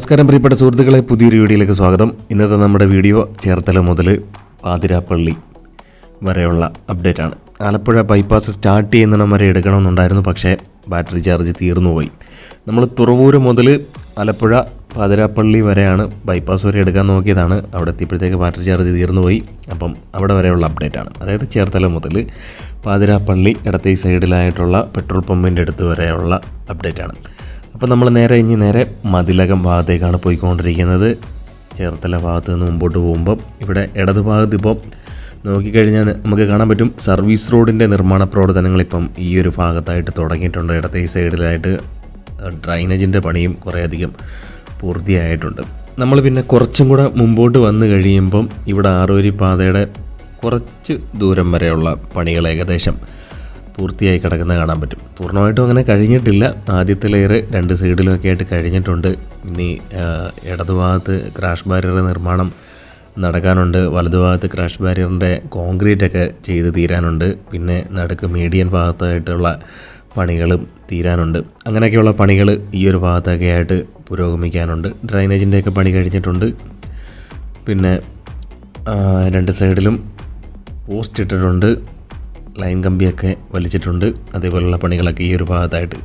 നമസ്കാരം പ്രിയപ്പെട്ട സുഹൃത്തുക്കളെ. പുതിയൊരു വീഡിയോയിലേക്ക് സ്വാഗതം. ഇന്നത്തെ നമ്മുടെ വീഡിയോ ചേർത്തല മുതൽ പാതിരാപ്പള്ളി വരെയുള്ള അപ്ഡേറ്റ് ആണ് ആലപ്പുഴ ബൈപ്പാസ് സ്റ്റാർട്ട് ചെയ്യുന്നിടം വരെ എടുക്കണമെന്നുണ്ടായിരുന്നു പക്ഷേ ബാറ്ററി ചാർജ് തീർന്നുപോയി. നമ്മൾ തുറവൂർ മുതൽ ആലപ്പുഴ പാതിരാപ്പള്ളി വരെയാണ് ബൈപ്പാസ് വരെ എടുക്കാൻ നോക്കിയതാണ്. അവിടെ എത്തിയപ്പോഴത്തേക്ക് ബാറ്ററി ചാർജ് തീർന്നുപോയി. അപ്പം അവിടെ വരെയുള്ള അപ്ഡേറ്റ് ആണ് അതായത് ചേർത്തല മുതൽ പാതിരാപ്പള്ളി ഇടത്തെ സൈഡിലായിട്ടുള്ള പെട്രോൾ പമ്പിന്റെ അടുത്ത് വരെയുള്ള അപ്ഡേറ്റ് ആണ് അപ്പോൾ നമ്മൾ നേരെ ഇനി നേരെ മതിലകം ഭാഗത്തേക്കാണ് പോയിക്കൊണ്ടിരിക്കുന്നത്. ചേർത്തല ഭാഗത്ത് നിന്ന് മുമ്പോട്ട് പോകുമ്പം ഇവിടെ ഇടത് ഭാഗത്ത് ഇപ്പോൾ നോക്കിക്കഴിഞ്ഞാൽ നമുക്ക് കാണാൻ പറ്റും സർവീസ് റോഡിന്റെ നിർമ്മാണ പ്രവർത്തനങ്ങൾ ഇപ്പം ഈ ഒരു ഭാഗത്തായിട്ട് തുടങ്ങിയിട്ടുണ്ട്. ഇടത്തെ സൈഡിലായിട്ട് ഡ്രൈനേജിന്റെ പണിയും കുറേയധികം പൂർത്തിയായിട്ടുണ്ട്. നമ്മൾ പിന്നെ കുറച്ചും കൂടെ മുമ്പോട്ട് വന്നു കഴിയുമ്പം ഇവിടെ ആറുവരി പാതയുടെ കുറച്ച് ദൂരം വരെയുള്ള പണികൾ ഏകദേശം പൂർത്തിയായി കിടക്കുന്നത് കാണാൻ പറ്റും. പൂർണമായിട്ടും അങ്ങനെ കഴിഞ്ഞിട്ടില്ല. ആദ്യത്തെ ലെയർ രണ്ട് സൈഡിലുമൊക്കെ ആയിട്ട് കഴിഞ്ഞിട്ടുണ്ട്. ഇനി ഇടതു ഇടതുഭാഗത്ത് ക്രാഷ് ബാരിയർ നിർമ്മാണം നടക്കാനുണ്ട്. വലതുഭാഗത്ത് ക്രാഷ് ബാരിയറിന്റെ കോൺക്രീറ്റ് ഒക്കെ ചെയ്ത് തീരാനുണ്ട്. പിന്നെ നടുക്ക് മീഡിയൻ ഭാഗത്തായിട്ടുള്ള പണികളും തീരാനുണ്ട്. അങ്ങനെയൊക്കെയുള്ള പണികൾ ഈ ഒരു ഭാഗത്തൊക്കെ ആയിട്ട് പുരോഗമിക്കാനുണ്ട്. ഡ്രൈനേജിന്റെയൊക്കെ പണി കഴിഞ്ഞിട്ടുണ്ട്. പിന്നെ രണ്ട് സൈഡിലും പോസ്റ്റ് ഇട്ടിട്ടുണ്ട്. ലൈൻ കമ്പിയൊക്കെ വലിച്ചിട്ടുണ്ട്. അതേപോലെയുള്ള പണികളൊക്കെ ഈ ഒരു ഭാഗത്തായിട്ട്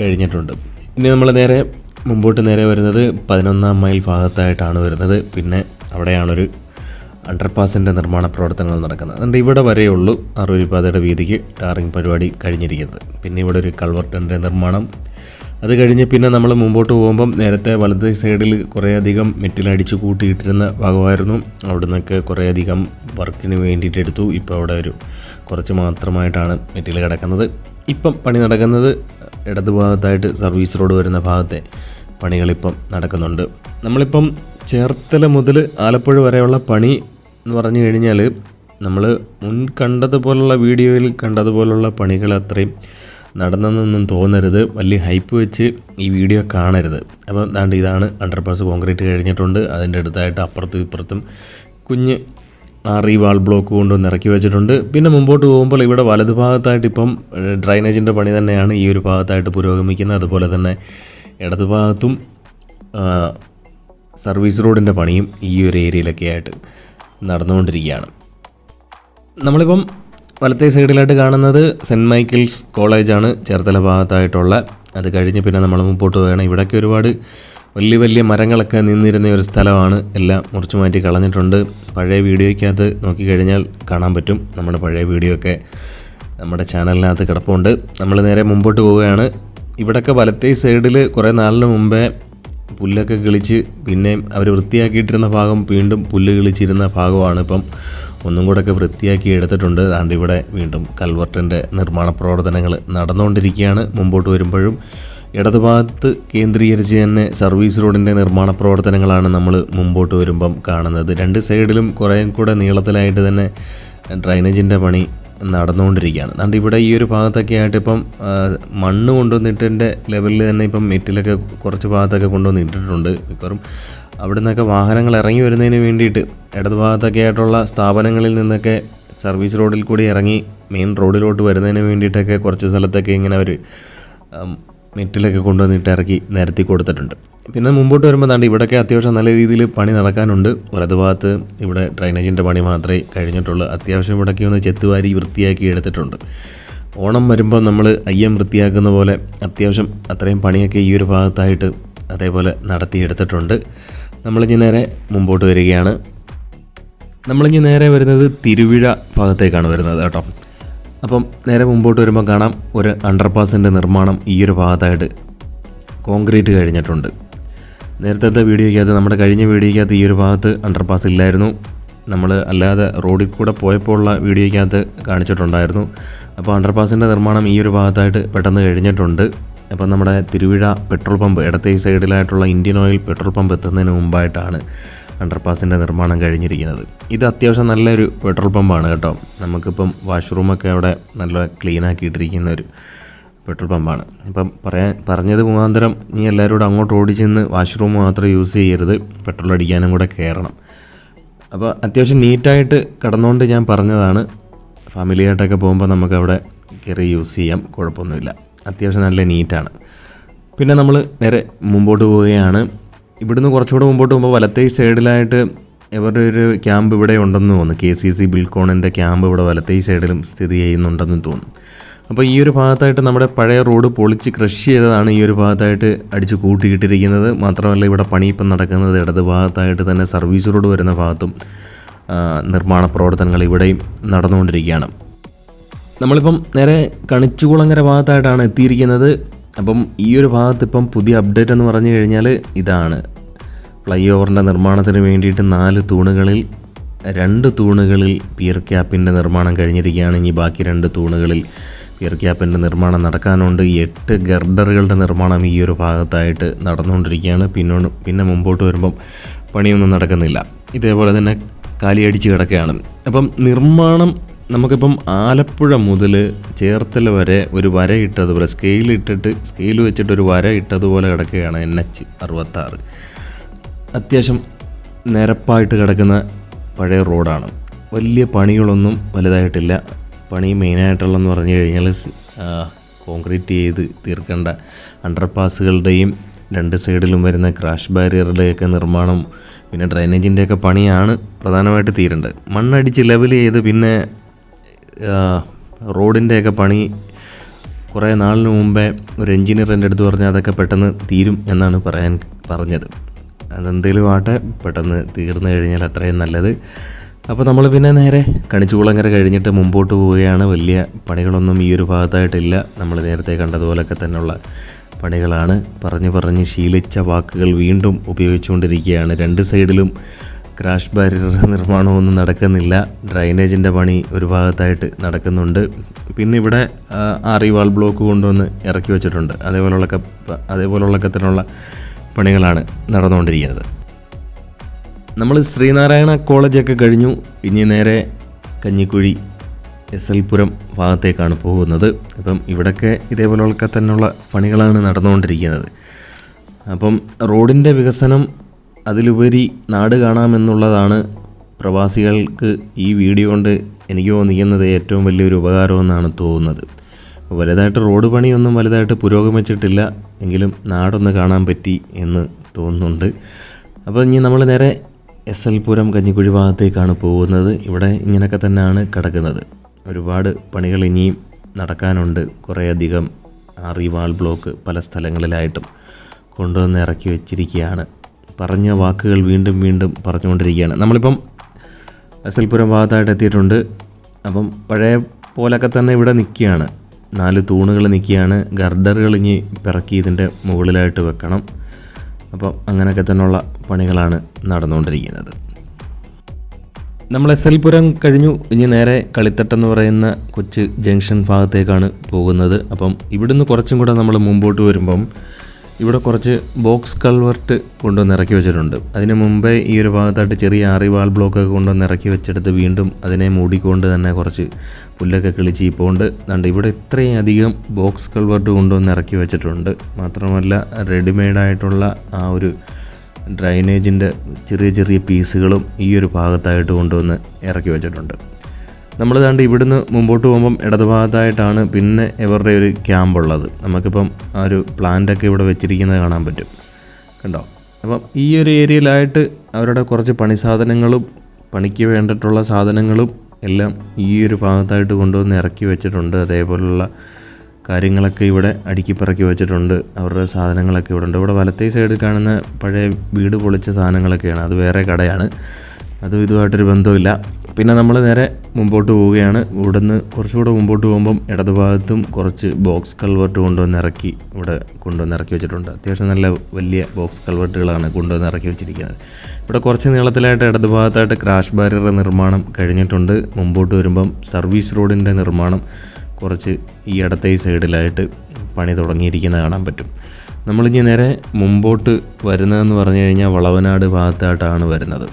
കഴിഞ്ഞിട്ടുണ്ട്. ഇനി നമ്മൾ നേരെ മുമ്പോട്ട് നേരെ വരുന്നത് പതിനൊന്നാം മൈൽ ഭാഗത്തായിട്ടാണ് വരുന്നത്. പിന്നെ അവിടെയാണൊരു അണ്ടർപാസിന്റെ നിർമ്മാണ പ്രവർത്തനങ്ങൾ നടക്കുന്നത്. അതുകൊണ്ട് ഇവിടെ വരെയുള്ളൂ അറുപത് പാതയുടെ വീതിക്ക് ടാറിംഗ് പരിപാടി കഴിഞ്ഞിരിക്കുന്നത്. പിന്നെ ഇവിടെ ഒരു കൾവർട്ടിന്റെ നിർമ്മാണം. അത് കഴിഞ്ഞ് പിന്നെ നമ്മൾ മുമ്പോട്ട് പോകുമ്പം നേരത്തെ വലത് സൈഡിൽ കുറേയധികം മെറ്റിലടിച്ച് കൂട്ടിയിട്ടിരുന്ന ഭാഗമായിരുന്നു. അവിടെ നിന്നൊക്കെ കുറേയധികം വർക്കിന് വേണ്ടിയിട്ട് എടുത്തു. ഇപ്പോൾ അവിടെ ഒരു കുറച്ച് മാത്രമായിട്ടാണ് മെറ്റീരിയൽ കിടക്കുന്നത്. ഇപ്പം പണി നടക്കുന്നത് ഇടതുഭാഗത്തായിട്ട് സർവീസ് റോഡ് വരുന്ന ഭാഗത്തെ പണികളിപ്പം നടക്കുന്നുണ്ട്. നമ്മളിപ്പം ചേർത്തല മുതൽ ആലപ്പുഴ വരെയുള്ള പണി എന്ന് പറഞ്ഞു കഴിഞ്ഞാൽ നമ്മൾ മുൻ കണ്ടതുപോലുള്ള വീഡിയോയിൽ കണ്ടതുപോലുള്ള പണികൾ അത്രയും നടന്നെന്നൊന്നും തോന്നരുത്. വലിയ ഹൈപ്പ് വെച്ച് ഈ വീഡിയോ കാണരുത്. അപ്പം ദാണ്ട് ഇതാണ് അണ്ടർപാസ് കോൺക്രീറ്റ് കഴിഞ്ഞിട്ടുണ്ട്. അതിന്റെ അടുത്തായിട്ട് അപ്പുറത്തും ഇപ്പുറത്തും കുഞ്ഞ് ആറി വാൾ ബ്ലോക്ക് കൊണ്ടുവന്ന് ഇറക്കി വെച്ചിട്ടുണ്ട്. പിന്നെ മുമ്പോട്ട് പോകുമ്പോൾ ഇവിടെ വലതുഭാഗത്തായിട്ട് ഇപ്പം ഡ്രൈനേജിന്റെ പണി തന്നെയാണ് ഈ ഒരു ഭാഗത്തായിട്ട് പുരോഗമിക്കുന്നത്. അതുപോലെ തന്നെ ഇടതുഭാഗത്തും ഭാഗത്തും സർവീസ് റോഡിന്റെ പണിയും ഈ ഒരു ഏരിയയിലൊക്കെ ആയിട്ട് നടന്നുകൊണ്ടിരിക്കുകയാണ്. നമ്മളിപ്പം വലത്തെ സൈഡിലായിട്ട് കാണുന്നത് സെന്റ് മൈക്കിൾസ് കോളേജാണ് ചേർത്തല ഭാഗത്തായിട്ടുള്ള. അത് കഴിഞ്ഞ് പിന്നെ നമ്മൾ മുമ്പോട്ട് പോവുകയാണ്. ഇവിടെയൊക്കെ ഒരുപാട് വലിയ വലിയ മരങ്ങളൊക്കെ നിന്നിരുന്ന ഒരു സ്ഥലമാണ്. എല്ലാം മുറിച്ചു മാറ്റി കളഞ്ഞിട്ടുണ്ട്. പഴയ വീഡിയോയ്ക്കകത്ത് നോക്കിക്കഴിഞ്ഞാൽ കാണാൻ പറ്റും. നമ്മുടെ പഴയ വീഡിയോ ഒക്കെ നമ്മുടെ ചാനലിനകത്ത് കിടപ്പുണ്ട്. നമ്മൾ നേരെ മുമ്പോട്ട് പോവുകയാണ്. ഇവിടൊക്കെ വലത്തെ സൈഡിൽ കുറേ നാളിന് മുമ്പേ പുല്ലൊക്കെ കിളിച്ച് പിന്നെയും അവർ വൃത്തിയാക്കിയിട്ടിരുന്ന ഭാഗം വീണ്ടും പുല്ല് കിളിച്ചിരുന്ന ഭാഗമാണ് ഇപ്പം ഒന്നും കൂടെയൊക്കെ വൃത്തിയാക്കി എടുത്തിട്ടുണ്ട്. അതുകൊണ്ട് ഇവിടെ വീണ്ടും കൽവർട്ടിന്റെ നിർമ്മാണ പ്രവർത്തനങ്ങൾ നടന്നുകൊണ്ടിരിക്കുകയാണ്. മുമ്പോട്ട് വരുമ്പോഴും ഇടതുഭാഗത്ത് കേന്ദ്രീകരിച്ച് തന്നെ സർവീസ് റോഡിന്റെ നിർമ്മാണ പ്രവർത്തനങ്ങളാണ് നമ്മൾ മുമ്പോട്ട് വരുമ്പം കാണുന്നത്. രണ്ട് സൈഡിലും കുറേ കൂടെ നീളത്തിലായിട്ട് തന്നെ ഡ്രൈനേജിന്റെ പണി നടന്നുകൊണ്ടിരിക്കുകയാണ്. അതുകൊണ്ട് ഇവിടെ ഈ ഒരു ഭാഗത്തൊക്കെ ആയിട്ട് ഇപ്പം മണ്ണ് കൊണ്ടുവന്നിട്ടിന്റെ ലെവലിൽ തന്നെ ഇപ്പം മെറ്റിലൊക്കെ കുറച്ച് ഭാഗത്തൊക്കെ കൊണ്ടുവന്നിട്ടിട്ടുണ്ട് മിക്കവാറും. അവിടെ നിന്നൊക്കെ വാഹനങ്ങൾ ഇറങ്ങി വരുന്നതിന് വേണ്ടിയിട്ട് ഇടതുഭാഗത്തൊക്കെ ആയിട്ടുള്ള സ്ഥാപനങ്ങളിൽ നിന്നൊക്കെ സർവീസ് റോഡിൽ കൂടി ഇറങ്ങി മെയിൻ റോഡിലോട്ട് വരുന്നതിന് വേണ്ടിയിട്ടൊക്കെ കുറച്ച് സ്ഥലത്തൊക്കെ ഇങ്ങനെ ഒരു നെറ്റിലൊക്കെ കൊണ്ടുവന്നിട്ട് ഇറക്കി നിരത്തി കൊടുത്തിട്ടുണ്ട്. പിന്നെ മുമ്പോട്ട് വരുമ്പോൾ താണ്ട് ഇവിടെയൊക്കെ അത്യാവശ്യം നല്ല രീതിയിൽ പണി നടക്കാനുണ്ട്. വലതുഭാഗത്ത് ഇവിടെ ഡ്രൈനേജിന്റെ പണി മാത്രമേ കഴിഞ്ഞിട്ടുള്ളൂ. അത്യാവശ്യം ഇവിടെയൊക്കെ ഒന്ന് ചെത്തുവാരി വൃത്തിയാക്കി എടുത്തിട്ടുണ്ട്. ഓണം വരുമ്പോൾ നമ്മൾ അയ്യം വൃത്തിയാക്കുന്ന പോലെ അത്യാവശ്യം അത്രയും പണിയൊക്കെ ഈ ഒരു ഭാഗത്തായിട്ട് അതേപോലെ നടത്തിയെടുത്തിട്ടുണ്ട് നമ്മളിഞ്ഞ് നേരെ മുമ്പോട്ട് വരികയാണ്. നമ്മളിനി നേരെ വരുന്നത് തിരുവിഴ ഭാഗത്തേക്കാണ് വരുന്നത് കേട്ടോ. അപ്പം നേരെ മുമ്പോട്ട് വരുമ്പോൾ കാണാം ഒരു അണ്ടർപാസിന്റെ നിർമ്മാണം ഈ ഒരു ഭാഗത്തായിട്ട് കോൺക്രീറ്റ് കഴിഞ്ഞിട്ടുണ്ട്. നേരത്തെ വീഡിയോയ്ക്കകത്ത് നമ്മുടെ കഴിഞ്ഞ വീഡിയോയ്ക്കകത്ത് ഈ ഒരു ഭാഗത്ത് അണ്ടർപാസ് ഇല്ലായിരുന്നു. നമ്മൾ അല്ലാതെ റോഡിൽ കൂടെ പോയപ്പോൾ ഉള്ള വീഡിയോയ്ക്കകത്ത് കാണിച്ചിട്ടുണ്ടായിരുന്നു. അപ്പോൾ അണ്ടർപാസിന്റെ നിർമ്മാണം ഈ ഒരു ഭാഗത്തായിട്ട് പെട്ടെന്ന് കഴിഞ്ഞിട്ടുണ്ട്. അപ്പോൾ നമ്മുടെ തിരുവിഴ പെട്രോൾ പമ്പ് ഇടത്തെ സൈഡിലായിട്ടുള്ള ഇന്ത്യൻ ഓയിൽ പെട്രോൾ പമ്പ് എത്തുന്നതിന് മുമ്പായിട്ടാണ് അണ്ടർപാസിന്റെ നിർമ്മാണം കഴിഞ്ഞിരിക്കുന്നത്. ഇത് അത്യാവശ്യം നല്ലൊരു പെട്രോൾ പമ്പാണ് കേട്ടോ. നമുക്കിപ്പം വാഷ്റൂമൊക്കെ അവിടെ നല്ല ക്ലീൻ ആക്കിയിട്ടിരിക്കുന്ന ഒരു പെട്രോൾ പമ്പാണ്. ഇപ്പം പറയാൻ പറഞ്ഞത് മുഖാന്തരം നീ എല്ലാവരും കൂടെ അങ്ങോട്ട് ഓടിച്ചെന്ന് വാഷ്റൂം മാത്രം യൂസ് ചെയ്യരുത്. പെട്രോൾ അടിക്കാനും കൂടെ കയറണം. അപ്പോൾ അത്യാവശ്യം നീറ്റായിട്ട് കടന്നുകൊണ്ട് ഞാൻ പറഞ്ഞതാണ്. ഫാമിലിയായിട്ടൊക്കെ പോകുമ്പോൾ നമുക്കവിടെ കയറി യൂസ് ചെയ്യാം. കുഴപ്പമൊന്നുമില്ല. അത്യാവശ്യം നല്ല നീറ്റാണ്. പിന്നെ നമ്മൾ നേരെ മുമ്പോട്ട് പോവുകയാണ്. ഇവിടുന്ന് കുറച്ചുകൂടെ മുമ്പോട്ട് പോകുമ്പോൾ വലത്തേ സൈഡിലായിട്ട് ഇവരുടെ ഒരു ക്യാമ്പ് ഇവിടെ ഉണ്ടെന്ന് തോന്നുന്നു. കെ സി സി ബിൽക്കോണിന്റെ ക്യാമ്പ് ഇവിടെ വലത്തേ സൈഡിലും സ്ഥിതി ചെയ്യുന്നുണ്ടെന്ന് തോന്നുന്നു. അപ്പോൾ ഈ ഒരു ഭാഗത്തായിട്ട് നമ്മുടെ പഴയ റോഡ് പൊളിച്ച് ക്രഷ് ചെയ്തതാണ് ഈ ഒരു ഭാഗത്തായിട്ട് അടിച്ച് കൂട്ടിയിട്ടിരിക്കുന്നത്. മാത്രമല്ല ഇവിടെ പണി ഇപ്പം നടക്കുന്നത് ഇടത് ഭാഗത്തായിട്ട് തന്നെ സർവീസ് റോഡ് വരുന്ന ഭാഗത്തും നിർമ്മാണ പ്രവർത്തനങ്ങൾ ഇവിടെയും നടന്നുകൊണ്ടിരിക്കുകയാണ്. നമ്മളിപ്പം നേരെ കണിച്ചുകുളങ്ങര ഭാഗത്തായിട്ടാണ് എത്തിയിരിക്കുന്നത്. അപ്പം ഈ ഒരു ഭാഗത്ത് ഇപ്പം പുതിയ അപ്ഡേറ്റ് എന്ന് പറഞ്ഞു കഴിഞ്ഞാൽ ഇതാണ്. ഫ്ലൈ ഓവറിന്റെ നിർമ്മാണത്തിന് വേണ്ടിയിട്ട് നാല് തൂണുകളിൽ രണ്ട് തൂണുകളിൽ പിയർ ക്യാപ്പിന്റെ നിർമ്മാണം കഴിഞ്ഞിരിക്കുകയാണ്. ഇനി ബാക്കി രണ്ട് തൂണുകളിൽ പിയർ ക്യാപ്പിന്റെ നിർമ്മാണം നടക്കാനുണ്ട്. എട്ട് ഗർഡറുകളുടെ നിർമ്മാണം ഈ ഒരു ഭാഗത്തായിട്ട് നടന്നുകൊണ്ടിരിക്കുകയാണ്. പിന്നോട്ട് പിന്നെ മുമ്പോട്ട് വരുമ്പം പണിയൊന്നും നടക്കുന്നില്ല. ഇതേപോലെ തന്നെ കാലിയടിച്ച് കിടക്കുകയാണ്. അപ്പം നിർമ്മാണം നമുക്കിപ്പം ആലപ്പുഴ മുതൽ ചേർത്തല വരെ ഒരു വര ഇട്ടതുപോലെ സ്കെയിൽ ഇട്ടിട്ട് സ്കെയിൽ വെച്ചിട്ട് ഒരു വര ഇട്ടതുപോലെ കിടക്കുകയാണ് എൻ എച്ച് അറുപത്താറ്. അത്യാവശ്യം നിരപ്പായിട്ട് കിടക്കുന്ന പഴയ റോഡാണ്. വലിയ പണികളൊന്നും വലുതായിട്ടില്ല. പണി മെയിനായിട്ടുള്ളതെന്ന് പറഞ്ഞു കഴിഞ്ഞാൽ കോൺക്രീറ്റ് ചെയ്ത് തീർക്കേണ്ട അണ്ടർപാസുകളുടെയും രണ്ട് സൈഡിലും വരുന്ന ക്രാഷ് ബാരിയറുടെയൊക്കെ നിർമ്മാണം പിന്നെ ഡ്രൈനേജിന്റെയൊക്കെ പണിയാണ് പ്രധാനമായിട്ട് തീരേണ്ടത്. മണ്ണടിച്ച് ലെവൽ ചെയ്ത് പിന്നെ റോഡിന്റെയൊക്കെ പണി കുറേ നാളിന് മുമ്പേ ഒരു എഞ്ചിനീയർ എന്റെ അടുത്ത് പറഞ്ഞാൽ അതൊക്കെ പെട്ടെന്ന് തീരും എന്നാണ് പറയാൻ പറഞ്ഞത്. അതെന്തേലും ആട്ടെ പെട്ടെന്ന് തീർന്നു കഴിഞ്ഞാൽ അത്രയും നല്ലത്. അപ്പോൾ നമ്മൾ പിന്നെ നേരെ കണിച്ചുകുളങ്ങര കഴിഞ്ഞിട്ട് മുമ്പോട്ട് പോവുകയാണ്. വലിയ പണികളൊന്നും ഈ ഒരു ഭാഗത്തായിട്ടില്ല. നമ്മൾ നേരത്തെ കണ്ടതുപോലൊക്കെ തന്നെയുള്ള പണികളാണ്. പറഞ്ഞു പറഞ്ഞ് ശീലിച്ച വാക്കുകൾ വീണ്ടും ഉപയോഗിച്ചുകൊണ്ടിരിക്കുകയാണ്. രണ്ട് സൈഡിലും ക്രാഷ് ബാരിയർ നിർമ്മാണമൊന്നും നടക്കുന്നില്ല. ഡ്രൈനേജിന്റെ പണി ഒരു ഭാഗത്തായിട്ട് നടക്കുന്നുണ്ട്. പിന്നെ ഇവിടെ ആറി വാൾ ബ്ലോക്ക് കൊണ്ടുവന്ന് ഇറക്കി വെച്ചിട്ടുണ്ട്. അതേപോലുള്ള അതേപോലുള്ളൊക്കെ തന്നെയുള്ള പണികളാണ് നടന്നുകൊണ്ടിരിക്കുന്നത്. നമ്മൾ ശ്രീനാരായണ കോളേജൊക്കെ കഴിഞ്ഞു. ഇനി നേരെ കഞ്ഞിക്കുഴി എസ് എൽ പുരം ഭാഗത്തേക്കാണ് പോകുന്നത്. അപ്പം ഇവിടൊക്കെ ഇതേപോലെയൊക്കെ തന്നെയുള്ള പണികളാണ് നടന്നുകൊണ്ടിരിക്കുന്നത്. അപ്പം റോഡിന്റെ വികസനം അതിലുപരി നാട് കാണാമെന്നുള്ളതാണ് പ്രവാസികൾക്ക് ഈ വീഡിയോ കൊണ്ട് എനിക്ക് തോന്നിക്കുന്നത് ഏറ്റവും വലിയൊരു ഉപകാരമെന്നാണ് തോന്നുന്നത്. വലുതായിട്ട് റോഡ് പണിയൊന്നും വലുതായിട്ട് പുരോഗമിച്ചിട്ടില്ല എങ്കിലും നാടൊന്ന് കാണാൻ പറ്റി എന്ന് തോന്നുന്നുണ്ട്. അപ്പോൾ ഇനി നമ്മൾ നേരെ എസ് എൽ പുരം കഞ്ഞിക്കുഴി ഭാഗത്തേക്കാണ് പോകുന്നത്. ഇവിടെ ഇങ്ങനെയൊക്കെ തന്നെയാണ് കിടക്കുന്നത്. ഒരുപാട് പണികൾ ഇനിയും നടക്കാനുണ്ട്. കുറേയധികം ആറിവാൾ ബ്ലോക്ക് പല സ്ഥലങ്ങളിലായിട്ടും കൊണ്ടുവന്ന് ഇറക്കി വെച്ചിരിക്കുകയാണ്. പറഞ്ഞ വാക്കുകൾ വീണ്ടും വീണ്ടും പറഞ്ഞുകൊണ്ടിരിക്കുകയാണ്. നമ്മളിപ്പം എസ് എൽ പുരം ഭാഗത്തായിട്ട് എത്തിയിട്ടുണ്ട്. അപ്പം പഴയ പോലൊക്കെ തന്നെ ഇവിടെ നിൽക്കുകയാണ്. നാല് തൂണുകൾ നിൽക്കുകയാണ് ഗർഡറുകൾ ഇനി പിറക്കി ഇതിന്റെ മുകളിലായിട്ട് വെക്കണം. അപ്പം അങ്ങനെയൊക്കെ തന്നെയുള്ള പണികളാണ് നടന്നുകൊണ്ടിരിക്കുന്നത്. നമ്മൾ എസ് എൽ പുരം കഴിഞ്ഞു. ഇനി നേരെ കളിത്തട്ടെന്ന് പറയുന്ന കൊച്ച് ജംഗ്ഷൻ ഭാഗത്തേക്കാണ് പോകുന്നത്. അപ്പം ഇവിടുന്ന് കുറച്ചും കൂടെ നമ്മൾ മുമ്പോട്ട് വരുമ്പം ഇവിടെ കുറച്ച് ബോക്സ് കൾവർട്ട് കൊണ്ടുവന്ന് ഇറക്കി വെച്ചിട്ടുണ്ട്. അതിന് മുമ്പേ ഈ ഒരു ഭാഗത്തായിട്ട് ചെറിയ അറിവാൾ ബ്ലോക്കൊക്കെ കൊണ്ടുവന്ന് ഇറക്കി വെച്ചെടുത്ത് വീണ്ടും അതിനെ മൂടിക്കൊണ്ട് തന്നെ കുറച്ച് പുല്ലൊക്കെ കിളിച്ച് ഇപ്പോണ്ട് അതുകൊണ്ട് ഇവിടെ ഇത്രയും അധികം ബോക്സ് കൾവർട്ട് കൊണ്ടുവന്ന് ഇറക്കി വെച്ചിട്ടുണ്ട്. മാത്രമല്ല റെഡിമെയ്ഡായിട്ടുള്ള ആ ഒരു ഡ്രൈനേജിന്റെ ചെറിയ ചെറിയ പീസുകളും ഈ ഒരു ഭാഗത്തായിട്ട് കൊണ്ടുവന്ന് ഇറക്കി വെച്ചിട്ടുണ്ട്. നമ്മൾ കണ്ട് ഇവിടുന്ന് മുമ്പോട്ട് പോകുമ്പം ഇടതുഭാഗത്തായിട്ടാണ് പിന്നെ ഇവരുടെ ഒരു ക്യാമ്പ് ഉള്ളത്. നമുക്കിപ്പം ആ ഒരു പ്ലാന്റൊക്കെ ഇവിടെ വെച്ചിരിക്കുന്നത് കാണാൻ പറ്റും. കണ്ടോ? അപ്പം ഈ ഒരു ഏരിയയിലായിട്ട് അവരുടെ കുറച്ച് പണി സാധനങ്ങളും പണിക്ക് വേണ്ടിയിട്ടുള്ള സാധനങ്ങളും എല്ലാം ഈ ഒരു ഭാഗത്തായിട്ട് കൊണ്ടുവന്ന് ഇറക്കി വെച്ചിട്ടുണ്ട്. അതേപോലുള്ള കാര്യങ്ങളൊക്കെ ഇവിടെ അടുക്കി പറക്കി വെച്ചിട്ടുണ്ട്. അവരുടെ സാധനങ്ങളൊക്കെ ഇവിടെ ഉണ്ട്. ഇവിടെ വലത്തേ സൈഡിൽ കാണുന്ന പഴയ വീട് പൊളിച്ച സാധനങ്ങളൊക്കെയാണ്. അത് വേറെ കടയാണ്. അതും ഇതുമായിട്ടൊരു ബന്ധമില്ല പിന്നെ നമ്മൾ നേരെ മുമ്പോട്ട് പോവുകയാണ്. ഇവിടുന്ന് കുറച്ചുകൂടെ മുമ്പോട്ട് പോകുമ്പം ഇടതുഭാഗത്തും കുറച്ച് ബോക്സ് കൾവർട്ട് കൊണ്ടുവന്ന് ഇറക്കി ഇവിടെ കൊണ്ടുവന്ന് ഇറക്കി വെച്ചിട്ടുണ്ട്. അത്യാവശ്യം നല്ല വലിയ ബോക്സ് കൾവർട്ടുകളാണ് കൊണ്ടുവന്ന് ഇറക്കി വെച്ചിരിക്കുന്നത്. ഇവിടെ കുറച്ച് നീളത്തിലായിട്ട് ഇടതുഭാഗത്തായിട്ട് ക്രാഷ് ബാരിയർ നിർമ്മാണം കഴിഞ്ഞിട്ടുണ്ട്. മുമ്പോട്ട് വരുമ്പം സർവീസ് റോഡിന്റെ നിർമ്മാണം കുറച്ച് ഈ ഇടത്തെ സൈഡിലായിട്ട് പണി തുടങ്ങിയിരിക്കുന്നത് കാണാൻ പറ്റും. നമ്മളിനി നേരെ മുമ്പോട്ട് വരുന്നതെന്ന് പറഞ്ഞു കഴിഞ്ഞാൽ വളവനാട് ഭാഗത്തായിട്ടാണ് വരുന്നത്.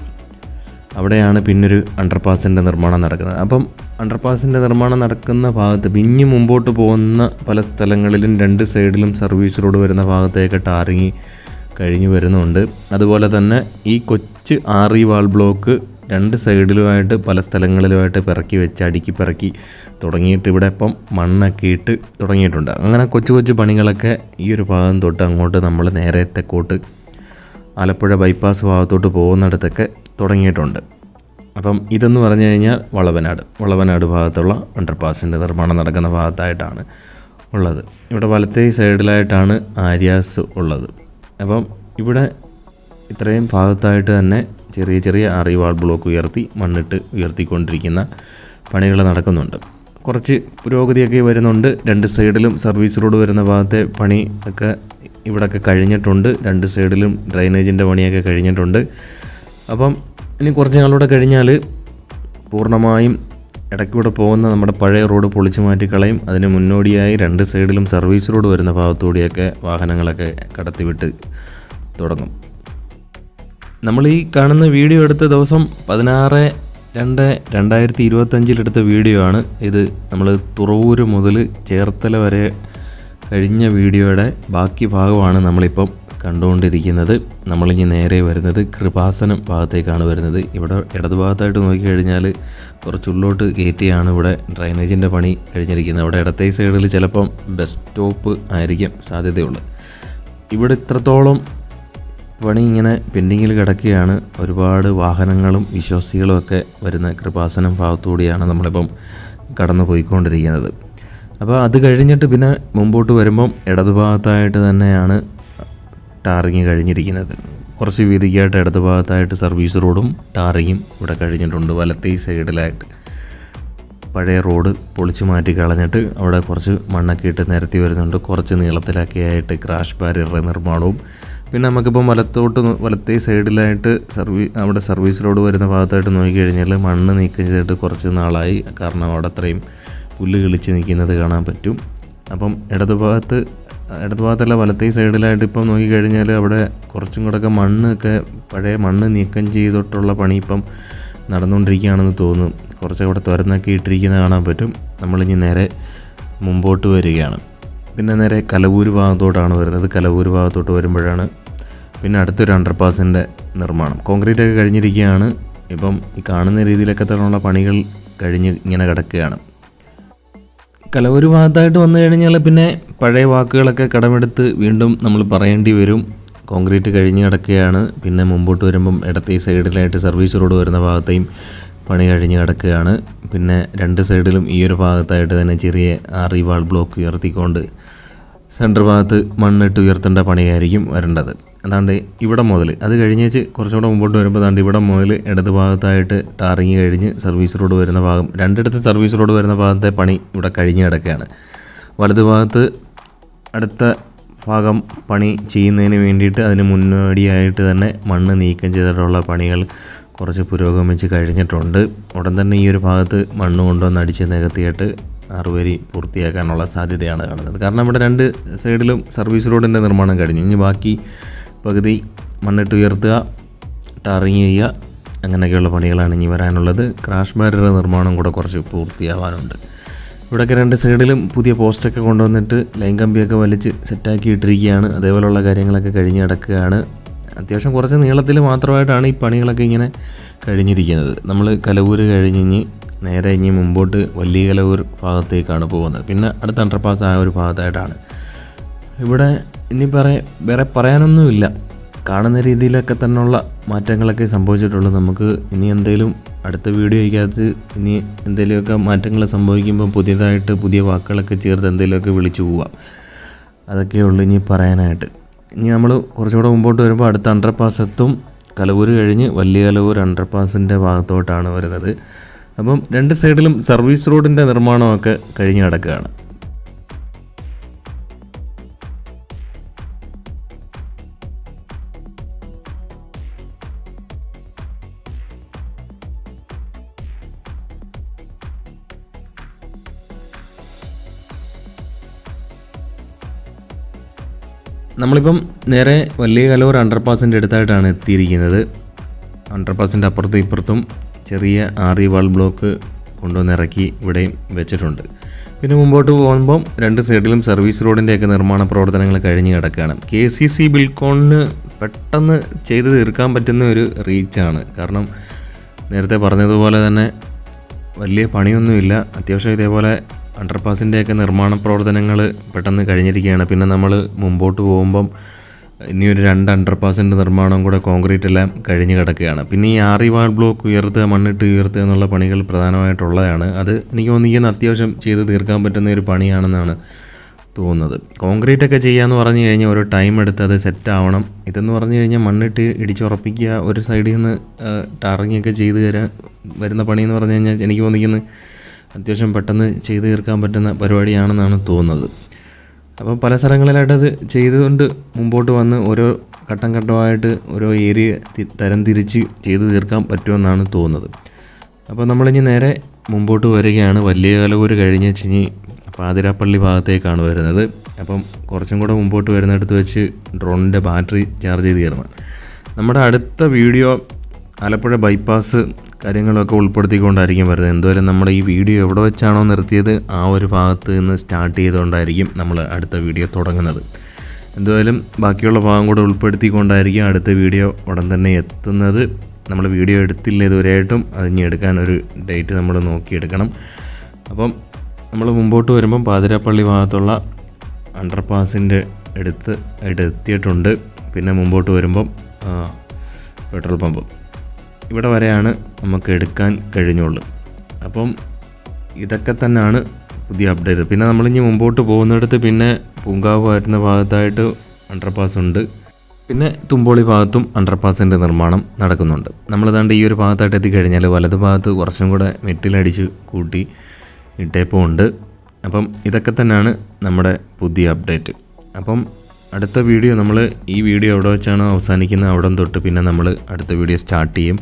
അവിടെയാണ് പിന്നൊരു അണ്ടർപാസിന്റെ നിർമ്മാണം നടക്കുന്നത്. അപ്പം അണ്ടർപാസിന്റെ നിർമ്മാണം നടക്കുന്ന ഭാഗത്ത് പിന്നെ മുമ്പോട്ട് പോകുന്ന പല സ്ഥലങ്ങളിലും രണ്ട് സൈഡിലും സർവീസ് റോഡ് വരുന്ന ഭാഗത്തേക്ക് ടാറിങ്ങി കഴിഞ്ഞു വരുന്നുണ്ട്. അതുപോലെ തന്നെ ഈ കൊച്ച് ആറി വാൾ ബ്ലോക്ക് രണ്ട് സൈഡിലുമായിട്ട് പല സ്ഥലങ്ങളിലുമായിട്ട് പിറക്കി വെച്ച് അടുക്കി പിറക്കി തുടങ്ങിയിട്ട് ഇവിടെ ഇപ്പം മണ്ണൊക്കെ ഇട്ട് തുടങ്ങിയിട്ടുണ്ട്. അങ്ങനെ കൊച്ചു കൊച്ചു പണികളൊക്കെ ഈ ഒരു ഭാഗം തൊട്ട് അങ്ങോട്ട് നമ്മൾ നേരെ തെക്കോട്ട് ആലപ്പുഴ ബൈപ്പാസ് ഭാഗത്തോട്ട് പോകുന്നിടത്തൊക്കെ തുടങ്ങിയിട്ടുണ്ട്. അപ്പം ഇതെന്ന് പറഞ്ഞു കഴിഞ്ഞാൽ വളവനാട്. വളവനാട് ഭാഗത്തുള്ള അണ്ടർപാസിന്റെ നിർമ്മാണം നടക്കുന്ന ഭാഗത്തായിട്ടാണ് ഉള്ളത്. ഇവിടെ വലത്തേ സൈഡിലായിട്ടാണ് ആര്യാസ് ഉള്ളത്. അപ്പം ഇവിടെ ഇത്രയും ഭാഗത്തായിട്ട് തന്നെ ചെറിയ ചെറിയ അറിവാൾ ബ്ലോക്ക് ഉയർത്തി മണ്ണിട്ട് ഉയർത്തിക്കൊണ്ടിരിക്കുന്ന പണികൾ നടക്കുന്നുണ്ട്. കുറച്ച് പുരോഗതിയൊക്കെ വരുന്നുണ്ട്. രണ്ട് സൈഡിലും സർവീസ് റോഡ് വരുന്ന ഭാഗത്തെ പണി ഒക്കെ ഇവിടെയൊക്കെ കഴിഞ്ഞിട്ടുണ്ട്. രണ്ട് സൈഡിലും ഡ്രൈനേജിന്റെ പണിയൊക്കെ കഴിഞ്ഞിട്ടുണ്ട്. അപ്പം ഇനി കുറച്ച് നാളൂടെ കഴിഞ്ഞാൽ പൂർണമായും ഇടയ്ക്കൂടെ പോകുന്ന നമ്മുടെ പഴയ റോഡ് പൊളിച്ചു മാറ്റിക്കളയും. അതിന് മുന്നോടിയായി രണ്ട് സൈഡിലും സർവീസ് റോഡ് വരുന്ന ഭാഗത്തൂടെയൊക്കെ വാഹനങ്ങളൊക്കെ കടത്തിവിട്ട് തുടങ്ങും. നമ്മൾ ഈ കാണുന്ന വീഡിയോ എടുത്ത ദിവസം പതിനാറ് രണ്ട് രണ്ടായിരത്തി ഇരുപത്തഞ്ചിലെടുത്ത വീഡിയോ ആണ്. ഇത് നമ്മൾ തുറവൂർ മുതൽ ചേർത്തല വരെ കഴിഞ്ഞ വീഡിയോയുടെ ബാക്കി ഭാഗമാണ് നമ്മളിപ്പം കണ്ടുകൊണ്ടിരിക്കുന്നത്. നമ്മളിനി നേരെ വരുന്നത് കൃപാസനം ഭാഗത്തേക്കാണ് വരുന്നത്. ഇവിടെ ഇടതുഭാഗത്തായിട്ട് നോക്കിക്കഴിഞ്ഞാൽ കുറച്ച് ഉള്ളോട്ട് കയറ്റിയാണ് ഇവിടെ ഡ്രൈനേജിന്റെ പണി കഴിഞ്ഞിരിക്കുന്നത്. അവിടെ ഇടത്തെ സൈഡിൽ ചിലപ്പം ബസ് സ്റ്റോപ്പ് ആയിരിക്കും സാധ്യതയുള്ളത്. ഇവിടെ ഇത്രത്തോളം പണി ഇങ്ങനെ പെൻഡിങ്ങിൽ കിടക്കുകയാണ്. ഒരുപാട് വാഹനങ്ങളും വിശ്വാസികളും ഒക്കെ വരുന്ന കൃപാസനം ഭാഗത്തുകൂടിയാണ് നമ്മളിപ്പം കടന്നു പോയിക്കൊണ്ടിരിക്കുന്നത് അപ്പോൾ അത് കഴിഞ്ഞിട്ട് പിന്നെ മുമ്പോട്ട് വരുമ്പം ഇടതുഭാഗത്തായിട്ട് തന്നെയാണ് ടാറിങ് കഴിഞ്ഞിരിക്കുന്നത്. കുറച്ച് വീതിക്കായിട്ട് ഇടതുഭാഗത്തായിട്ട് സർവീസ് റോഡും ടാറിങ്ങും ഇവിടെ കഴിഞ്ഞിട്ടുണ്ട്. വലത്തെ സൈഡിലായിട്ട് പഴയ റോഡ് പൊളിച്ചു മാറ്റി കളഞ്ഞിട്ട് അവിടെ കുറച്ച് മണ്ണൊക്കെ ഇട്ട് നിരത്തി വരുന്നുണ്ട്. കുറച്ച് നീളത്തിലൊക്കെ ആയിട്ട് ക്രാഷ് ബാരിയറുടെ നിർമ്മാണവും. പിന്നെ നമുക്കിപ്പം വലത്തോട്ട് വലത്തേ സൈഡിലായിട്ട് സർവീ അവിടെ സർവീസ് റോഡ് വരുന്ന ഭാഗത്തായിട്ട് നോക്കിക്കഴിഞ്ഞാൽ മണ്ണ് നീക്കം ചെയ്തിട്ട് കുറച്ച് നാളായി. കാരണം അവിടെ അത്രയും പുല്ല് കിളിച്ച് നിൽക്കുന്നത് കാണാൻ പറ്റും. അപ്പം ഇടതുഭാഗത്ത് ഇടതുഭാഗത്തല്ല വലത്തേ സൈഡിലായിട്ട് ഇപ്പം നോക്കിക്കഴിഞ്ഞാൽ അവിടെ കുറച്ചും കൂടെയൊക്കെ മണ്ണൊക്കെ പഴയ മണ്ണ് നീക്കം ചെയ്തിട്ടുള്ള പണി ഇപ്പം നടന്നുകൊണ്ടിരിക്കുകയാണെന്ന് തോന്നുന്നു. കുറച്ച് അവിടെ തുരന്നൊക്കെ ഇട്ടിരിക്കുന്നത് കാണാൻ പറ്റും. നമ്മളിനി നേരെ മുമ്പോട്ട് വരികയാണ്. പിന്നെ നേരെ കലവൂർ ഭാഗത്തോട്ടാണ് വരുന്നത്. കലവൂർ ഭാഗത്തോട്ട് വരുമ്പോഴാണ് പിന്നെ അടുത്തൊരു അണ്ടർപാസിന്റെ നിർമ്മാണം. കോൺക്രീറ്റ് ഒക്കെ കഴിഞ്ഞിരിക്കുകയാണ്. ഇപ്പം ഈ കാണുന്ന രീതിയിലൊക്കെ തന്നെയുള്ള പണികൾ കഴിഞ്ഞ് ഇങ്ങനെ കിടക്കുകയാണ്. കലവൂര് ഭാഗത്തായിട്ട് വന്നു കഴിഞ്ഞാൽ പിന്നെ പഴയ വാക്കുകളൊക്കെ കടമെടുത്ത് വീണ്ടും നമ്മൾ പറയേണ്ടി വരും. കോൺക്രീറ്റ് കഴിഞ്ഞ് കിടക്കുകയാണ്. പിന്നെ മുമ്പോട്ട് വരുമ്പം ഇടത്തെ സൈഡിലായിട്ട് സർവീസ് റോഡ് വരുന്ന ഭാഗത്തെയും പണി കഴിഞ്ഞ് കിടക്കുകയാണ്. പിന്നെ രണ്ട് സൈഡിലും ഈ ഒരു ഭാഗത്തായിട്ട് തന്നെ ചെറിയ ആറിവാൾ ബ്ലോക്ക് ഉയർത്തിക്കൊണ്ട് സെന്റർ ഭാഗത്ത് മണ്ണിട്ട് ഉയർത്തേണ്ട പണിയായിരിക്കും വരേണ്ടത്. അതാണ്ട് ഇവിടെ മുതൽ അത് കഴിഞ്ഞേച്ച് കുറച്ചുകൂടെ മുമ്പോട്ട് വരുമ്പോൾ അതാണ്ട് ഇവിടെ മുതൽ ഇടത് ഭാഗത്തായിട്ട് ടാറിങ് കഴിഞ്ഞ് സർവീസ് റോഡ് വരുന്ന ഭാഗം രണ്ടിടത്ത് സർവീസ് റോഡ് വരുന്ന ഭാഗത്തെ പണി ഇവിടെ കഴിഞ്ഞ് കിടക്കുകയാണ്. വലത് ഭാഗത്ത് അടുത്ത ഭാഗം പണി ചെയ്യുന്നതിന് വേണ്ടിയിട്ട് അതിന് മുന്നോടിയായിട്ട് തന്നെ മണ്ണ് നീക്കം ചെയ്തിട്ടുള്ള പണികൾ കുറച്ച് പുരോഗമിച്ച് കഴിഞ്ഞിട്ടുണ്ട്. ഉടൻ തന്നെ ഈ ഒരു ഭാഗത്ത് മണ്ണ് കൊണ്ടുവന്ന് അടിച്ച് നികത്തിയിട്ട് അറുവരി പൂർത്തിയാക്കാനുള്ള സാധ്യതയാണ് കാണുന്നത്. കാരണം ഇവിടെ രണ്ട് സൈഡിലും സർവീസ് റോഡിന്റെ നിർമ്മാണം കഴിഞ്ഞു. ഇനി ബാക്കി പകുതി മണ്ണിട്ട് ഉയർത്തുക ടാറിങ് ചെയ്യുക അങ്ങനെയൊക്കെയുള്ള പണികളാണ് ഇനി വരാനുള്ളത്. ക്രാഷ് ബാരിയർ നിർമ്മാണം കൂടെ കുറച്ച് പൂർത്തിയാവാനുണ്ട്. ഇവിടെയൊക്കെ രണ്ട് സൈഡിലും പുതിയ പോസ്റ്റൊക്കെ കൊണ്ടുവന്നിട്ട് ലൈൻ കമ്പിയൊക്കെ വലിച്ച് സെറ്റാക്കി ഇട്ടിരിക്കുകയാണ് അതേപോലെയുള്ള കാര്യങ്ങളൊക്കെ കഴിഞ്ഞ് കിടക്കുകയാണ് അത്യാവശ്യം കുറച്ച് നീളത്തിൽ മാത്രമായിട്ടാണ് ഈ പണികളൊക്കെ ഇങ്ങനെ കഴിഞ്ഞിരിക്കുന്നത്. നമ്മൾ കലവൂര് കഴിഞ്ഞ് നേരെ ഇനി മുമ്പോട്ട് വലിയ കലവൂർ ഭാഗത്തേക്കാണ് പോകുന്നത്. പിന്നെ അടുത്ത അണ്ടർപാസ് ആ ഒരു ഭാഗത്തായിട്ടാണ്. ഇവിടെ ഇനി പറയ വേറെ പറയാനൊന്നുമില്ല. കാണുന്ന രീതിയിലൊക്കെ തന്നെയുള്ള മാറ്റങ്ങളൊക്കെ സംഭവിച്ചിട്ടുള്ളൂ. നമുക്ക് ഇനി എന്തെങ്കിലും അടുത്ത വീഡിയോയ്ക്കകത്ത് ഇനി എന്തെങ്കിലുമൊക്കെ മാറ്റങ്ങൾ സംഭവിക്കുമ്പോൾ പുതിയതായിട്ട് പുതിയ വാക്കുകളൊക്കെ ചേർത്ത് എന്തെങ്കിലുമൊക്കെ വിളിച്ചു പോവാം. അതൊക്കെയുള്ളൂ ഇനി പറയാനായിട്ട്. ഇനി നമ്മൾ കുറച്ചുകൂടെ മുമ്പോട്ട് വരുമ്പോൾ അടുത്ത അണ്ടർപാസ് എത്തും കലവൂര് കഴിഞ്ഞ് വലിയ കലവൂർ അണ്ടർപാസിന്റെ ഭാഗത്തോട്ടാണ് വരുന്നത്. അപ്പം രണ്ട് സൈഡിലും സർവീസ് റോഡിന്റെ നിർമ്മാണമൊക്കെ കഴിഞ്ഞ് കിടക്കുകയാണ്. നമ്മളിപ്പം നേരെ വലിയ കലൂർ അണ്ടർപാസിന്റെ അടുത്തായിട്ടാണ് എത്തിയിരിക്കുന്നത്. അണ്ടർപാസിന്റെ അപ്പുറത്തും ഇപ്പുറത്തും ചെറിയ ആറി വാൾ ബ്ലോക്ക് കൊണ്ടുവന്ന് ഇറക്കി ഇവിടെയും വെച്ചിട്ടുണ്ട്. പിന്നെ മുമ്പോട്ട് പോകുമ്പം രണ്ട് സൈഡിലും സർവീസ് റോഡിന്റെയൊക്കെ നിർമ്മാണ പ്രവർത്തനങ്ങൾ കഴിഞ്ഞ് കിടക്കുകയാണ്. കെ സി സി ബിൽക്കോണിന് പെട്ടെന്ന് ചെയ്ത് തീർക്കാൻ പറ്റുന്ന ഒരു റീച്ചാണ് കാരണം നേരത്തെ പറഞ്ഞതുപോലെ തന്നെ വലിയ പണിയൊന്നുമില്ല. അത്യാവശ്യം ഇതേപോലെ അണ്ടർപാസിന്റെയൊക്കെ നിർമ്മാണ പ്രവർത്തനങ്ങൾ പെട്ടെന്ന് കഴിഞ്ഞിരിക്കുകയാണ്. പിന്നെ നമ്മൾ മുമ്പോട്ട് പോകുമ്പം ഇനി ഒരു രണ്ട് അണ്ടർ പാസിന്റെ നിർമ്മാണം കൂടെ കോൺക്രീറ്റ് എല്ലാം കഴിഞ്ഞ് കിടക്കുകയാണ്. പിന്നെ ഈ ആറി വാൾ ബ്ലോക്ക് ഉയർത്തുക മണ്ണിട്ട് ഉയർത്തുക എന്നുള്ള പണികൾ പ്രധാനമായിട്ടുള്ളതാണ്. അത് എനിക്ക് തോന്നിക്കുന്ന അത്യാവശ്യം ചെയ്ത് തീർക്കാൻ പറ്റുന്ന ഒരു പണിയാണെന്നാണ് തോന്നുന്നത്. കോൺക്രീറ്റ് ഒക്കെ ചെയ്യാമെന്ന് പറഞ്ഞു കഴിഞ്ഞാൽ ഒരു ടൈം എടുത്ത് അത് സെറ്റ് ആവണം. ഇതെന്ന് പറഞ്ഞു കഴിഞ്ഞാൽ മണ്ണിട്ട് ഇടിച്ചുറപ്പിക്കുക ഒരു സൈഡിൽ നിന്ന് ടാറിങ്ങൊക്കെ ചെയ്ത് തരാൻ വരുന്ന പണിയെന്ന് പറഞ്ഞു കഴിഞ്ഞാൽ എനിക്ക് തോന്നിക്കുന്നത് അത്യാവശ്യം പെട്ടെന്ന് ചെയ്ത് തീർക്കാൻ പറ്റുന്ന പരിപാടിയാണെന്നാണ് തോന്നുന്നത്. അപ്പോൾ പല സ്ഥലങ്ങളിലായിട്ട് അത് ചെയ്തുകൊണ്ട് മുമ്പോട്ട് വന്ന് ഓരോ ഘട്ടം ഘട്ടമായിട്ട് ഓരോ ഏരിയ തരംതിരിച്ച് ചെയ്ത് തീർക്കാൻ പറ്റുമെന്നാണ് തോന്നുന്നത്. അപ്പോൾ നമ്മളിനി നേരെ മുമ്പോട്ട് വരികയാണ്. വലിയ കലകൂര് കഴിഞ്ഞ് ചിഞ്ഞി പാതിരാപ്പള്ളി ഭാഗത്തേക്കാണ് വരുന്നത്. അപ്പം കുറച്ചും കൂടെ മുമ്പോട്ട് വരുന്നിടത്ത് വെച്ച് ഡ്രോണിന്റെ ബാറ്ററി ചാർജ് ചെയ്ത് കയറുന്നത് നമ്മുടെ അടുത്ത വീഡിയോ ആലപ്പുഴ ബൈപ്പാസ് കാര്യങ്ങളൊക്കെ ഉൾപ്പെടുത്തിക്കൊണ്ടായിരിക്കും വരുന്നത്. എന്തായാലും നമ്മുടെ ഈ വീഡിയോ എവിടെ വെച്ചാണോ നിർത്തിയത് ആ ഒരു ഭാഗത്ത് നിന്ന് സ്റ്റാർട്ട് ചെയ്തുകൊണ്ടായിരിക്കും നമ്മൾ അടുത്ത വീഡിയോ തുടങ്ങുന്നത്. എന്തുവായാലും ബാക്കിയുള്ള ഭാഗം കൂടെ ഉൾപ്പെടുത്തിക്കൊണ്ടായിരിക്കും അടുത്ത വീഡിയോ ഉടൻ തന്നെ എത്തുന്നത്. നമ്മൾ വീഡിയോ എടുത്തില്ല ഇതുവരെയായിട്ടും. അതിന് എടുക്കാൻ ഒരു ഡേറ്റ് നമ്മൾ നോക്കിയെടുക്കണം. അപ്പം നമ്മൾ മുമ്പോട്ട് വരുമ്പം പാതിരാപ്പള്ളി ഭാഗത്തുള്ള അണ്ടർപാസിന്റെ അടുത്ത് ആയിട്ട് എത്തിയിട്ടുണ്ട് പിന്നെ മുമ്പോട്ട് വരുമ്പം പെട്രോൾ പമ്പ്. ഇവിടെ വരെയാണ് നമുക്ക് എടുക്കാൻ കഴിഞ്ഞുള്ളൂ. അപ്പം ഇതൊക്കെ തന്നെയാണ് പുതിയ അപ്ഡേറ്റ് പിന്നെ നമ്മളിനി മുമ്പോട്ട് പോകുന്നിടത്ത് പിന്നെ പൂങ്കാവ് വരുന്ന ഭാഗത്തായിട്ട് അണ്ടർപാസ് ഉണ്ട്. പിന്നെ തുമ്പോളി ഭാഗത്തും അണ്ടർപാസിന്റെ നിർമ്മാണം നടക്കുന്നുണ്ട്. നമ്മളിതാണ്ട് ഈ ഒരു ഭാഗത്തായിട്ട് എത്തിക്കഴിഞ്ഞാൽ വലത് ഭാഗത്ത് കുറച്ചും കൂടെ മെറ്റിലടിച്ച് കൂട്ടി ഇട്ടേപ്പും ഉണ്ട്. അപ്പം ഇതൊക്കെ തന്നെയാണ് നമ്മുടെ പുതിയ അപ്ഡേറ്റ് അപ്പം അടുത്ത വീഡിയോ നമ്മൾ ഈ വീഡിയോ എവിടെ വെച്ചാണോ അവസാനിക്കുന്നത് അവിടെ തൊട്ട് പിന്നെ നമ്മൾ അടുത്ത വീഡിയോ സ്റ്റാർട്ട് ചെയ്യും.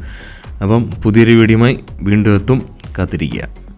അപ്പം പുതിയൊരു വീഡിയോയുമായി വീണ്ടും എത്തും. കാത്തിരിക്കുക.